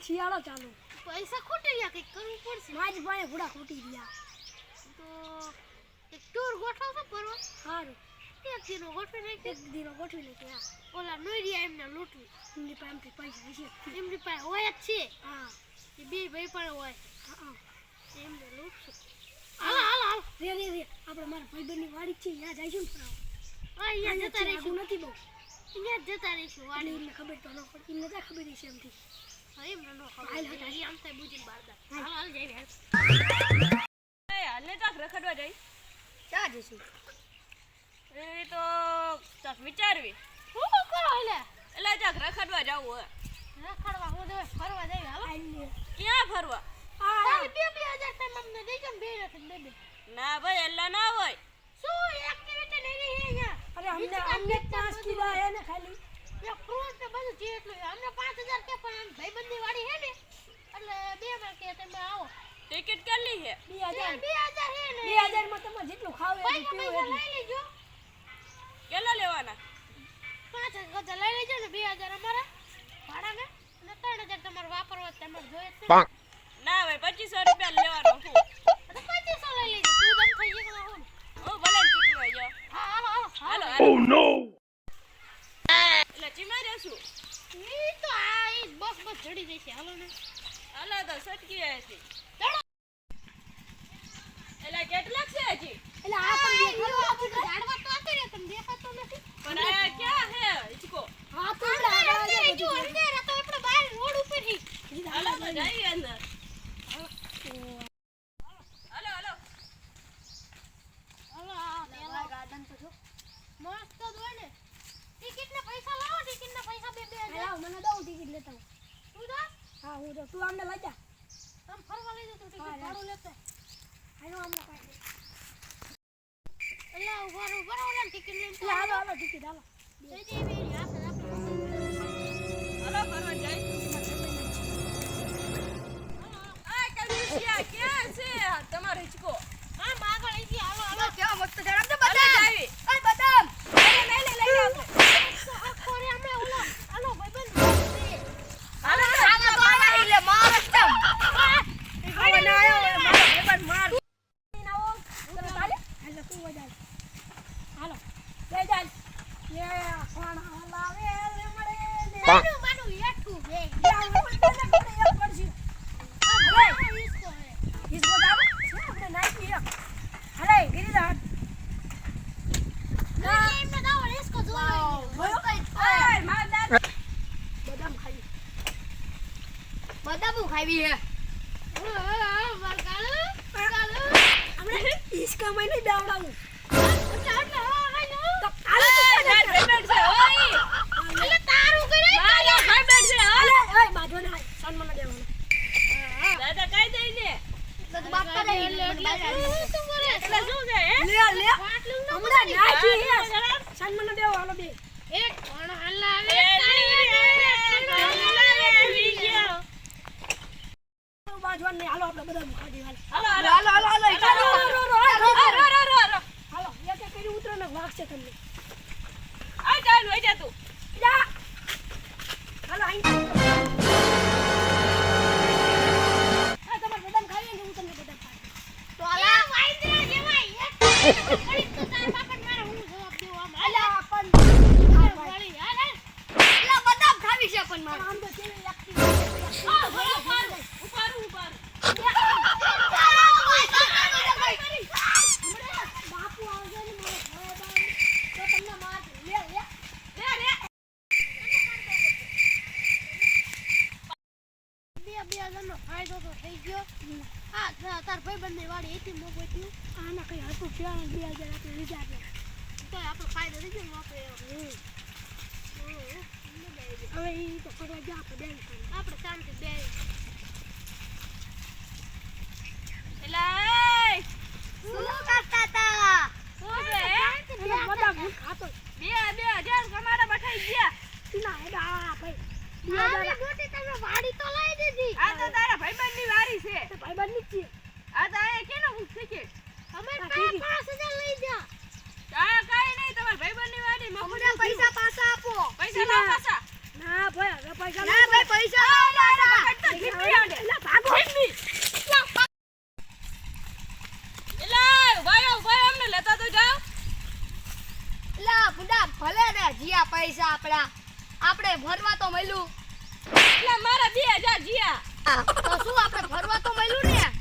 ચાલો. પૈસા ખૂટી ગયા કંઈક કરવું પડશે. મારી પાસે ઘોડા ખૂટી ગયા. તો એક ટૂર ગોઠવશો ફરવા? સારું એક દિનો ગોઠવી નાખી એક દીનો ગોઠવી નાખી હા ઓલા નોઈડિયા એમને લૂંટવું. એમની પાસેથી પૈસા હશે એમની પાસે હોય જ છે. હા. એ બે ભાઈ પણ હોય. હા એમને લૂંટશું. હાલો હાલો હાલો. રે રે રે. આપણે મારા ભાઈબંધની વાડી છે. ત્યાં જઈશું ને ફરાવા. હા અહીંયા જતા રહીશું. નથી બહુ. અહીંયા જતા રહીશું વાડી એમને ખબર તો ન પડે. એમને ક્યાં ખબર હશે એમથી? જઈ રખડવા જઈશું એ તો ચાક વિચારવી શું કરો એટલે એટલે ચાક રખડવા જવું હોય રખડવા હું દે ફરવા જઈ હાલો ક્યાં ફરવા બે બે હજાર તમે અમને દઈ જાઓ બે બે બે ના ભાઈ એટલે ના હોય શું એક્ટિવિટી નહીં રહી અહીંયા અરે અમને અમને પાંચ કિલો હે ને ખાલી ને બધું જે એટલું. અમને પાંચ હજાર કે પણ આમ ભાઈબંધી વાળી હે ને એટલે બે માં કે તમે આવો. ટિકિટ કેટલી છે બે બે હજાર. બે હજાર હે ને. બે હજારમાં તમે જેટલું ખાવ એટલું પૈસા પીવું લઈ લેજો. કેટલા લેવાના? પાંચ હજાર લઈ લેજો ને બે હજાર ભાડા ને અને ત્રણ હજાર તમારે વાપરવા જ તમારે જોઈએ છે ના. ભાઈ પચીસો રૂપિયા લેવાનો હું. તો પચીસો લઈ લેજો. તું દમ થઈ ગયો હું. હું ભલે ચૂકવા જાઉં હા હાલો હાલો હાલો. હાલો હાલો એટલે ચીમા જશું ઈ તો આ ઈ બસ બસ ચડી જશે. હાલો ને. હાલો તો સટકી હતી. ચડો એટલે કેટલાક છે હજી? એટલે આ પણ દેખાડો આ બધું ઝાડવા તો આતે રે તમને દેખાતો નથી. પણ આ ક્યાં હે ઇચકો હા તો અંદર જો અંદર તો આપણે બહાર રોડ ઉપર હી હાલો તો. જઈએ અંદર. હાલો હાલો. હાલો આ ગાર્ડન તો જો. મસ્ત જ હોય ને. પૈસા લાવો ટિકિટના પૈસા બે બે લાવ મને દઉં ટિકિટ લેતા હું. તું જા. હા હું તો તું અમને લઈ જા. આમ ફરવા લઈ જા. ભાડું લેતા હાલો અમને કાઢી એટલે ઊભા રહો ઊભા રહો ને ટિકિટ લઈને એટલે હાલો હાલો ટિકિટ હાલો. જઈ જઈ બેરી આપણે આપણે હાલો ફરવા જાય. આ ક્યાં છે તમારો ન હમણાં નાખી હે જરા. સન્માન દેવો હાલો બે એક કોણ હલાવે બાજુ ને હાલો. આપણે બધા હાલો. હાલો, હાલો હાલો. થઈ ગયો. હા તાર ભાઈબંધની વાડી હતી મો ગોત્યું આના કઈ હતું ત્યાં બે હજાર આપણે લીધા આપણે તો આપણો ફાયદો થઈ ગયો આપણે હમ. હમ. હવે તો કરવા જા આપણે બેન આપણે શાંતિ બે. શું કરતા શું છે હું? ખાતો બે બે હજાર તમારા બઠાઈ ગયા તીના હેડા આ ભાઈ બે આવી હજાર મોટી તમે વાડી તો લઈ દીધી આ તો તારા ભાઈબંધની વારી છે તો ભાઈબંધની જ છીએ આ તો આ કેનો ટિકિટ અમે હા, પાસે ઠીક. પાંચ હજાર લઈ જા આ કાઈ નહીં તમારા ભાઈબંધની વારી મફત અમને પૈસા પાછા આપો પૈસા ના ભાઈ પૈસા ના ભાગો. લેતા તો જાઓ. લા બુડા ભલે ને જીયા પૈસા આપડા. આપણે ભરવા તો મળ્યું. એટલે મારા બે હજાર જીયા. તો શું આપણે ભરવા તો મળ્યું ને?